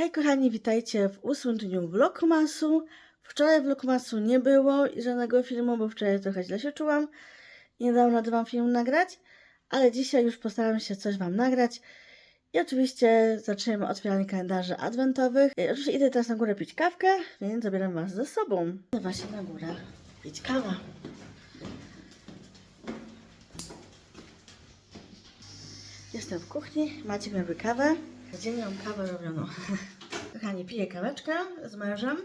Hej kochani, witajcie w ósmym dniu vlogmasu. Wczoraj vlogmasu nie było i żadnego filmu, bo wczoraj trochę źle się czułam nie dałam rady wam film nagrać, ale dzisiaj już postaram się coś wam nagrać. I oczywiście zaczniemy otwieranie kalendarzy adwentowych. I oczywiście idę teraz na górę pić kawkę, więc zabieram was ze sobą. Idę właśnie na górę pić kawę. Jestem w kuchni, Maciek robi kawę. Codziennie mam kawę robioną. Kochani, piję kaweczkę z mężem.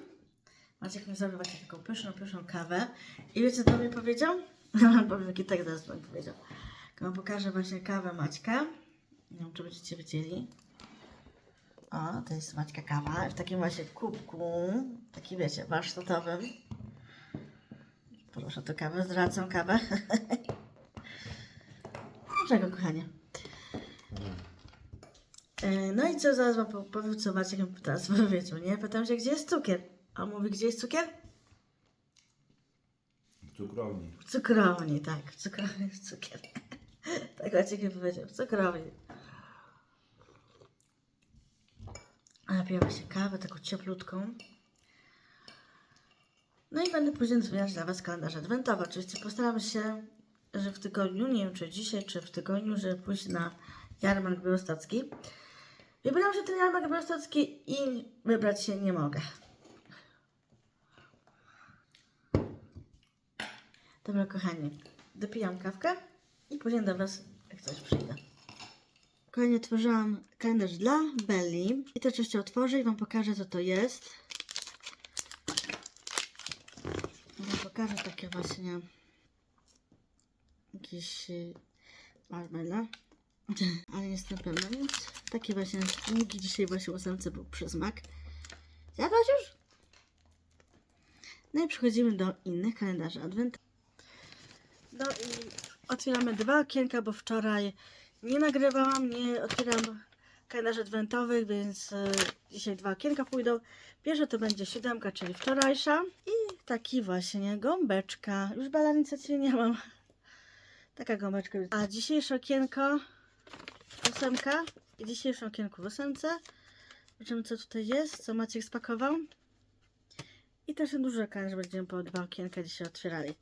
Maciek mi zrobił właśnie taką pyszną, pyszną kawę. I wiecie, co mi powiedział? Wam powiem, jaki tak zaraz wam powiedział. Wam pokażę właśnie kawę Maćka. Nie wiem, czy będziecie widzieli. O, to jest Maćka kawa. W takim właśnie kubku. Taki, wiecie, warsztatowym. Proszę to kawę, zwracam kawę. Czego, kochanie? E, No i co, zaraz wam po- powiem, co Maciek teraz powiedział, nie? Pytam się, gdzie jest cukier? A on mówi, gdzie jest cukier? W cukrowni. W cukrowni, tak, w cukrowni jest cukier. tak Maciek mi powiedział, w cukrowni. Piję właśnie kawę, taką cieplutką. No i będę później zmieniać dla Was kalendarz adwentowy. Oczywiście postaram się, że w tygodniu, nie wiem czy dzisiaj, czy w tygodniu, żeby pójść na jarmark białostocki. Wybieram się ten jarmark białostocki i wybrać się nie mogę. Dobra, kochani, dopijam kawkę i później do Was, jak coś przyjdę. Kochani, otworzyłam kalendarz dla Belli i to oczywiście otworzę i Wam pokażę, co to jest. Wam pokażę takie właśnie jakieś y, marmela, ale nie jestem pewna, więc takie właśnie długi dzisiaj właśnie ósemce był przysmak. Zjadłaś już? No i przechodzimy do innych kalendarzy adwentowych. No i otwieramy dwa okienka, bo wczoraj nie nagrywałam, nie otwieram kalendarzy adwentowych, więc e, dzisiaj dwa okienka pójdą. Pierwsze to będzie siódemka, czyli wczorajsza i taki właśnie gąbeczka. Już balanicy nie mam. Taka gąbeczka. A dzisiejsze okienko ósemka i dzisiejsze okienko w ósemce. Zobaczymy co tutaj jest, co Maciek spakował. I też dużo kalendarzy będziemy po dwa okienka dzisiaj otwierali.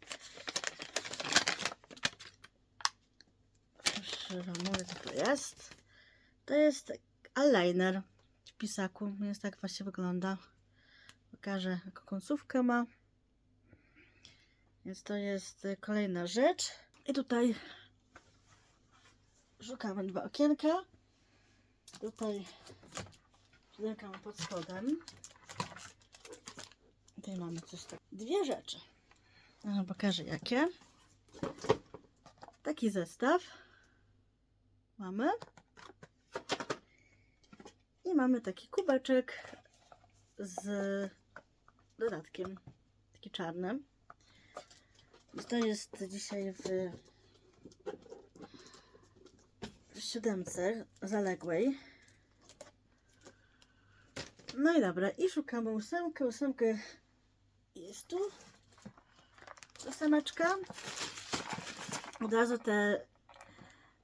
Już wam mówię, co to jest. To jest eyeliner w pisaku, więc tak właśnie wygląda. Pokażę, jaką końcówkę ma. Więc to jest kolejna rzecz. I tutaj szukamy dwa okienka. Tutaj mam pod spodem. Tutaj mamy coś tak. Dwie rzeczy. Ja pokażę jakie. Taki zestaw mamy. I mamy taki kubeczek z dodatkiem. Taki czarny. I To jest dzisiaj w, w siódemce zaległej. No i dobra, i szukamy ósemkę. Ósemkę jest tu. Ósemeczka. Od razu te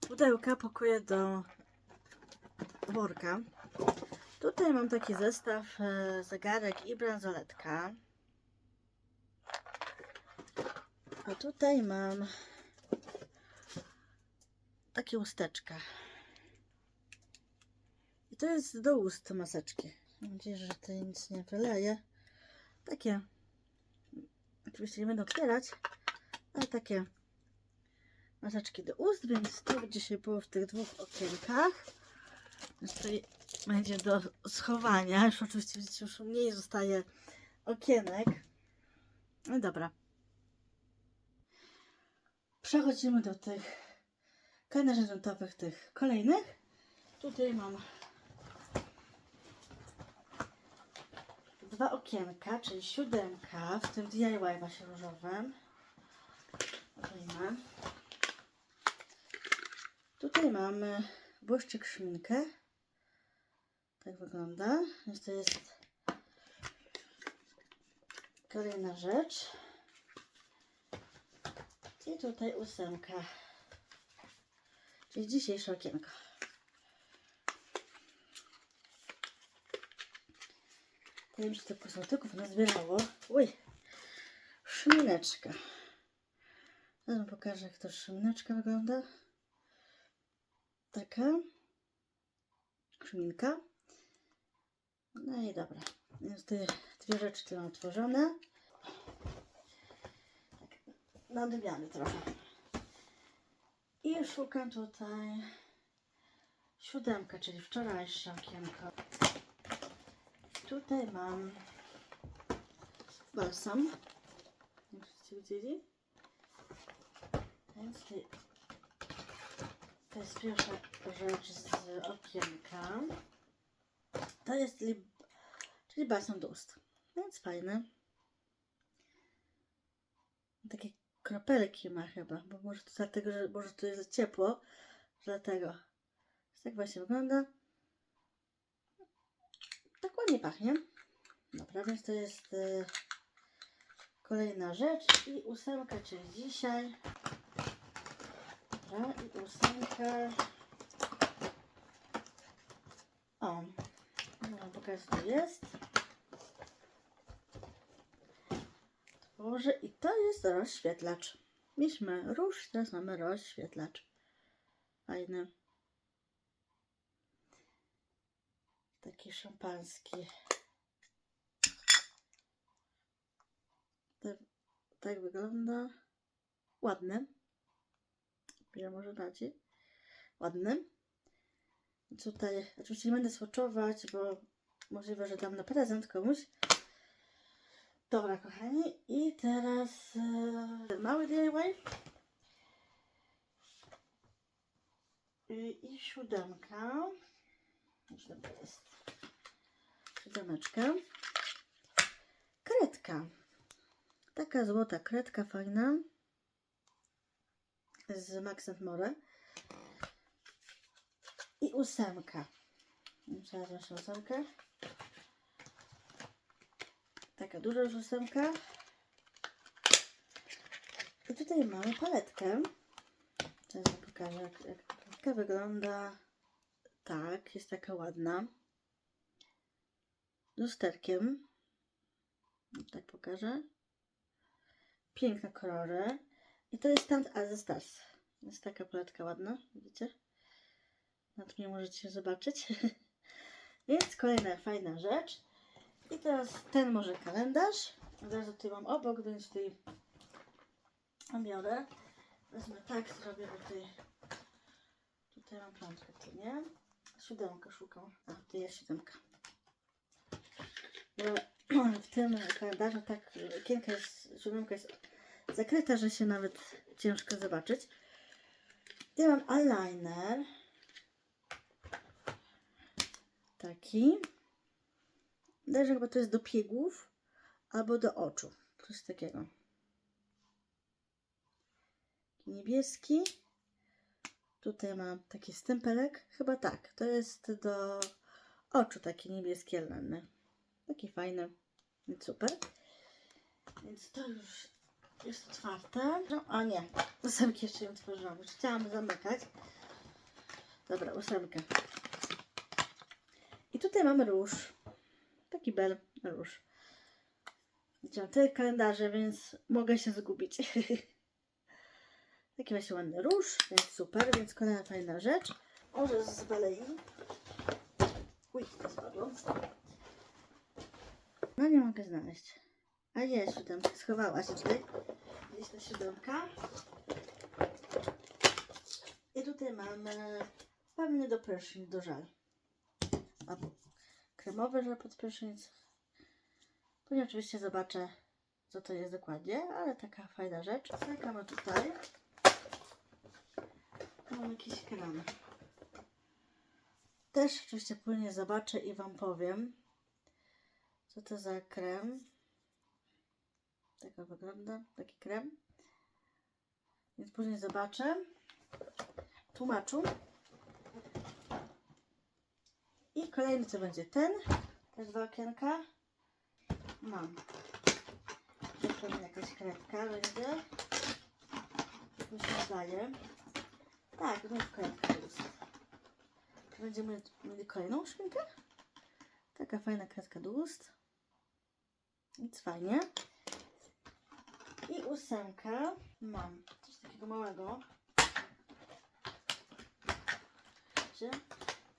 pudełka pakuję do worka. Tutaj mam taki zestaw e, zegarek i bransoletka. A tutaj mam takie usteczka. I to jest do ust maseczki. Mam nadzieję, że tutaj nic nie wyleje. Takie, oczywiście nie będę otwierać, ale takie maseczki do ust, więc to będzie się było w tych dwóch okienkach. Tutaj będzie do schowania. Już oczywiście widzicie, już mniej zostaje okienek. No dobra. Przechodzimy do tych kalendarzy adwentowych, tych kolejnych. Tutaj mam dwa okienka, czyli siódemka, w tym DIY właśnie różowym. Mam. Tutaj mamy błyszczyk szminkę. Tak wygląda. Więc to jest kolejna rzecz. I tutaj ósemka. Czyli dzisiejsze okienko. Wiem, czy to kosmetyków nazbierało. Uj, szmineczka. Zaraz pokażę, jak to szmineczka wygląda. Taka. Szminka. No i dobra. Więc te dwie rzeczy tu mam otworzone. Tak, nadmiany trochę. I szukam tutaj siódemkę, czyli wczorajsze okienko. Tutaj mam balsam. Nie wszyscy widzieli. Więc to jest pierwsza rzecz z okienka. To jest lib, czyli balsam do ust. Więc fajny. Takie kropelki ma chyba, bo może to dlatego, że może to jest ciepło, dlatego. Tak właśnie wygląda. Tak ładnie pachnie. Dobra, więc to jest e, kolejna rzecz. I ósemka, czyli dzisiaj. Dobra, i ósemka. O, no, pokażę, co jest. Tworzę i to jest rozświetlacz. Mieliśmy róż, teraz mamy rozświetlacz. Fajny. Taki szampanski. Tak, tak wygląda. Ładny. Ile może dacie? Ładny. Tutaj oczywiście nie będę swatchować, bo możliwe, że dam na prezent komuś. Dobra, kochani. I teraz e, mały DIY. I, I siódemka. Siódemka jest. Siódemeczka. Kredka. Taka złota kredka fajna. Z Max More. I ósemka. Teraz właśnie ósemkę. Taka duża już. I tutaj mamy paletkę. Teraz pokażę, jak, jak paletka wygląda. Tak, jest taka ładna. Lusterkiem. Tak pokażę. Piękne kolory. I to jest stand as the stars. Jest taka paletka ładna, widzicie? Na to nie możecie zobaczyć. Więc kolejna fajna rzecz. I teraz ten może kalendarz. Od razu tutaj mam obok, więc tutaj biorę. Wezmę tak, zrobię, tutaj, tutaj mam piątkę, tu nie? Siódemkę szukam. A, tu jest siódemka. Bo w tym kalendarzu tak okienka jest, siódemka jest zakryta, że się nawet ciężko zobaczyć. Ja mam eyeliner. Taki. Wydaje, że chyba to jest do piegów albo do oczu. Coś takiego. Taki niebieski. Tutaj mam taki stempelek. Chyba tak. To jest do oczu taki niebieski elny. Taki fajny. Więc super. Więc to już jest otwarte. No, a nie. Ósemki jeszcze nie otworzyłam. Już chciałam zamykać. Dobra, ósemkę. I tutaj mamy róż. Taki bel róż. Widziałam tyle kalendarze, więc mogę się zgubić. Taki właśnie ładny róż, więc super, więc kolejna fajna rzecz. Może z balei. Uj, to spadło. No nie mogę znaleźć. A jest, siódemka, schowała się tutaj. Jest ta siódemka. I tutaj mamy pewnie do prysznic, do żal. Kremowy żel pod prysznic. Później oczywiście zobaczę, co to jest dokładnie, ale taka fajna rzecz. Czekamy tutaj. Mam jakiś krem. Też oczywiście później zobaczę i Wam powiem, co to za krem. Tak wygląda, taki krem. Więc później zobaczę. Tłumaczę. I kolejny to będzie ten. Też dwa okienka. Mam. Jeszcze jakaś kredka będzie. Tak mi się zdaje. Tak, znów kredka jest. Będziemy mieli kolejną szminkę. Taka fajna kredka do ust. Więc fajnie. I ósemkę mam. Coś takiego małego.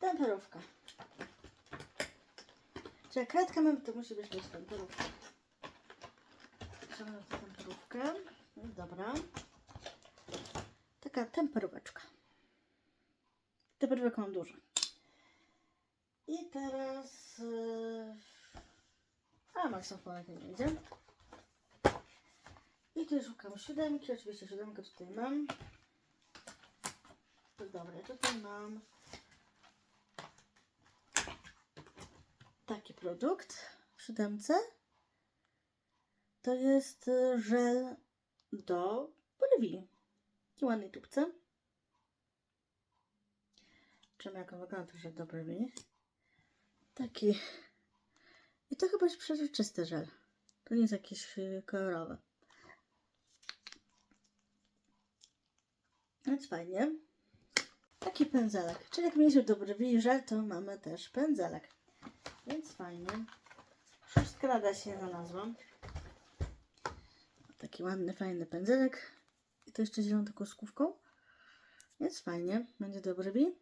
Temperówka. Czy jak kredkę mamy, to musi być też temperówka. Trzeba tę temperówkę. No Dobra. Taka temperóweczka. Temperówek mam dużo. I teraz... Yy... A, maksofonek nie będzie. I tu szukam siódemki. Oczywiście siódemkę tutaj mam. To Dobra, tutaj mam taki produkt w siódemce. To jest y, żel do brwi. Taki ładnej tubce. Czemu jak on wygląda to żel do brwi? Taki. I to chyba jest przezroczysty żel. To nie jest jakiś y, kolorowy. Więc fajnie. Taki pędzelek. Czyli jak mieliśmy do brwi żel, to mamy też pędzelek. Więc fajnie. Szóstka rada się znalazłam. Taki ładny, fajny pędzelek. I to jeszcze zieloną taką. Więc fajnie. Będzie do brwi.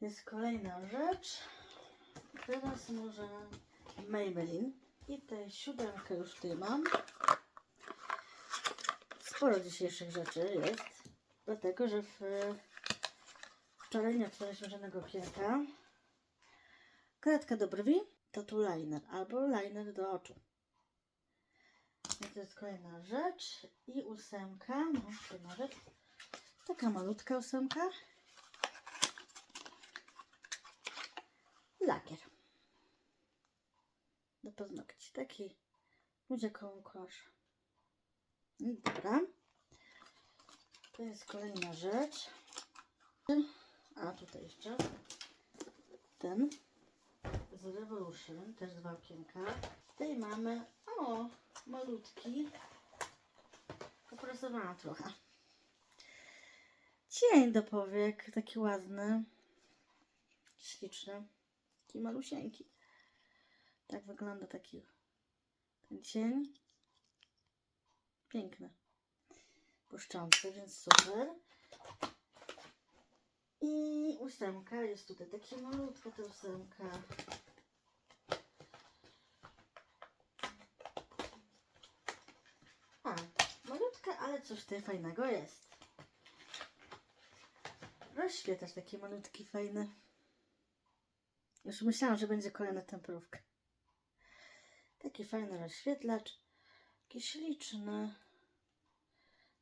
Jest kolejna rzecz. Teraz może Maybelline. I tę siódemkę już tutaj mam. Sporo dzisiejszych rzeczy jest. Dlatego, że w wczoraj nie otworzyliśmy żadnego. Kredka do brwi to tu liner albo liner do oczu. To jest kolejna rzecz. I ósemka. No, to nawet taka malutka ósemka. Lakier. Do paznokci. Taki ludzie koło kosz. Dobra. To jest kolejna rzecz. A tutaj jeszcze ten z Revolution, też dwa okienka. Tutaj mamy, o, malutki. Poprasowałam trochę. Cień do powiek, taki ładny, śliczny, taki malusieńki. Tak wygląda taki ten cień. Piękny, błyszczący, więc super. I ósemka jest tutaj, takie malutka ta ósemka. A, malutka, ale coś tutaj fajnego jest. Rozświetlacz taki malutki, fajny. Już myślałam, że będzie kolejna temperówka. Taki fajny rozświetlacz. Taki śliczny.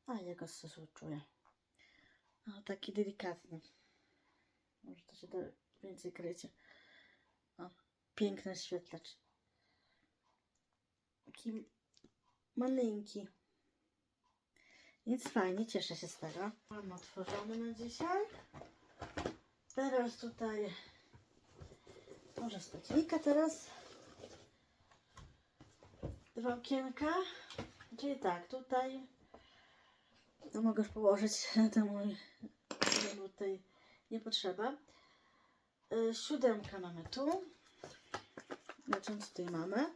A, jego stosu czuję. O, taki delikatny. Może to się da więcej krycie. O, piękny świetlacz. Taki maleńki. Więc fajnie, cieszę się z tego. Mam otworzony na dzisiaj. Teraz tutaj może stacika teraz. Dwa okienka. Czyli tak, tutaj to mogę już położyć ten mój tutaj nie potrzeba. Y, Siódemkę mamy tu. Zobaczymy co tutaj mamy.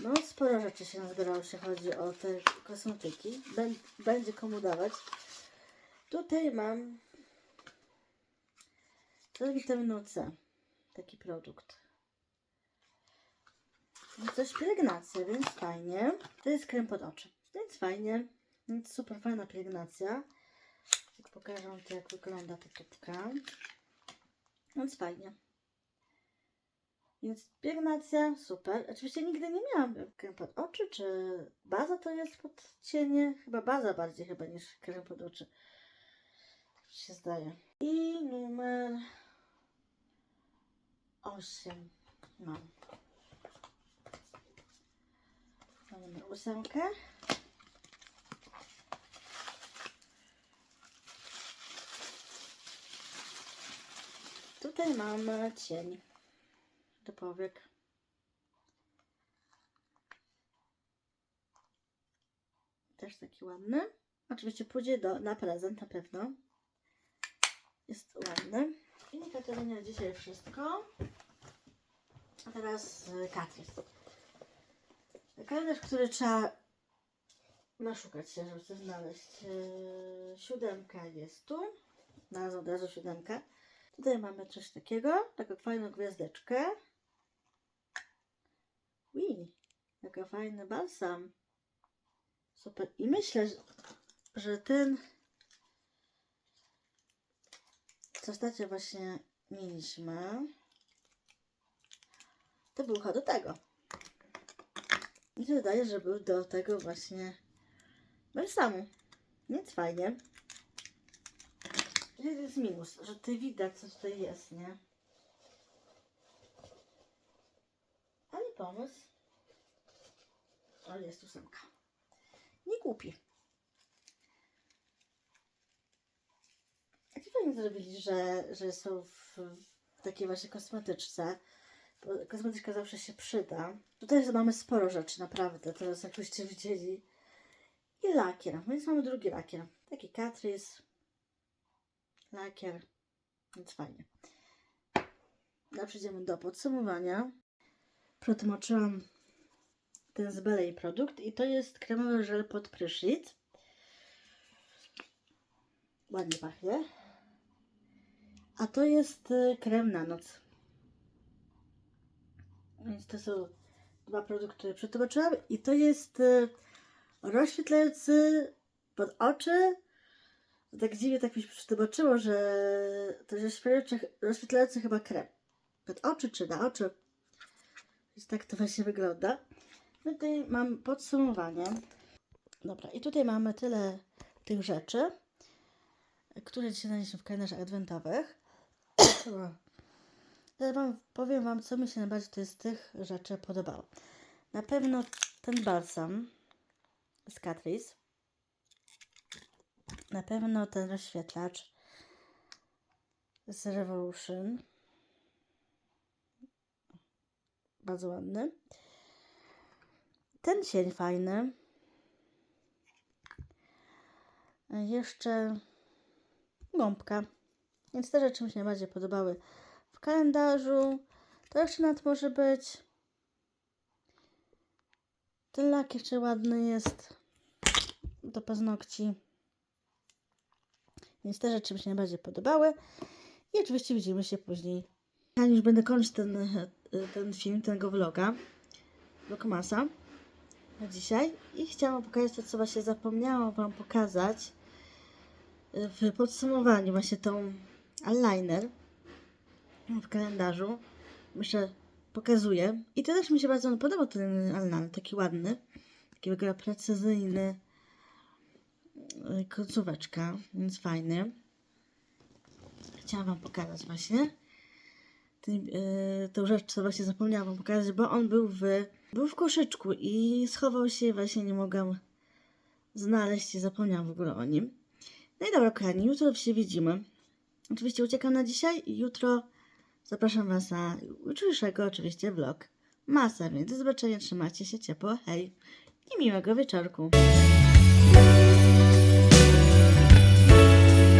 No sporo rzeczy się nazbierało, jeśli chodzi o te kosmetyki. Bę- Będzie komu dawać. Tutaj mam to jest witaminą C. Taki produkt. No Coś pielęgnacja, więc fajnie. To jest krem pod oczy, więc fajnie. Więc super fajna pielęgnacja. Pokażę wam to, jak wygląda ta tubka. Więc fajnie. Więc pielęgnacja, super. Oczywiście nigdy nie miałam krem pod oczy, czy baza to jest pod cienie? Chyba baza bardziej chyba niż krem pod oczy. Tak się zdaje. I numer 8 mam. Mam numer ósemkę. Tutaj cień do powiek. Też taki ładny. Oczywiście pójdzie do, na prezent na pewno. Jest ładny. I Katarzyna dzisiaj wszystko. A teraz y, Katrin. Kalendarz, który trzeba naszukać się, żeby coś znaleźć. Yy, siódemka jest tu. Znalazłam od razu siódemkę. Tutaj mamy coś takiego, taką fajną gwiazdeczkę. Ui, jaka fajny balsam. Super. I myślę, że- ten, co ostatnio właśnie mieliśmy, to był do tego. Mi się wydaje, że był do tego właśnie balsamu. Więc fajnie. To jest minus, że ty widać, co tutaj jest, nie? Ale pomysł. Ale jest ósemka. Nie głupi. Jak fajnie zrobili, że, że są w, w takiej właśnie kosmetyczce. Bo kosmetyczka zawsze się przyda. Tutaj mamy sporo rzeczy, naprawdę. Teraz jakbyście widzieli. I lakier. Więc mamy drugi lakier. Taki Catrice. Lakier. Więc fajnie. No, przejdziemy do podsumowania. Protmoczyłam ten z Belej produkt i to jest kremowy żel pod prysznic. Ładnie pachnie. A to jest y, krem na noc. Więc to są dwa produkty, które przetłumaczyłam. I to jest y, rozświetlający pod oczy. Tak dziwnie tak mi się że to jest rozświetlający, rozświetlający chyba krem. Pod oczy czy na oczy. Więc tak to właśnie wygląda. No tutaj mam podsumowanie. Dobra, i tutaj mamy tyle tych rzeczy, które dzisiaj znaleźliśmy w kalendarzach adwentowych. Teraz wam, powiem Wam, co mi się najbardziej tutaj z tych rzeczy podobało. Na pewno ten balsam z Catrice. Na pewno ten rozświetlacz z Revolution. Bardzo ładny. Ten cień fajny. Jeszcze gąbka. Więc te rzeczy mi się najbardziej podobały w kalendarzu. To jeszcze nad może być. Ten lak jeszcze ładny jest do paznokci. Więc te rzeczy mi się najbardziej podobały. I oczywiście widzimy się później. Ja już będę kończyć ten, ten film, tego vloga. Vlogmasa na dzisiaj. I chciałam pokazać to, co właśnie zapomniałam Wam pokazać w podsumowaniu. Właśnie tą eyeliner w kalendarzu. Myślę, pokazuję. I to też mi się bardzo podobał ten eyeliner, taki ładny. Taki w ogóle precyzyjny. Yy, Końcóweczka, więc fajny. Chciałam Wam pokazać właśnie. Yy, tą rzecz, co właśnie zapomniałam Wam pokazać, bo on był w, był w koszyczku i schował się właśnie nie mogłam znaleźć i zapomniałam w ogóle o nim. No i dobra, kochani, jutro się widzimy. Oczywiście uciekam na dzisiaj i jutro zapraszam Was na jutrzejszego oczywiście vlog. Masa, więc do zobaczenia, trzymajcie się ciepło, hej i miłego wieczorku.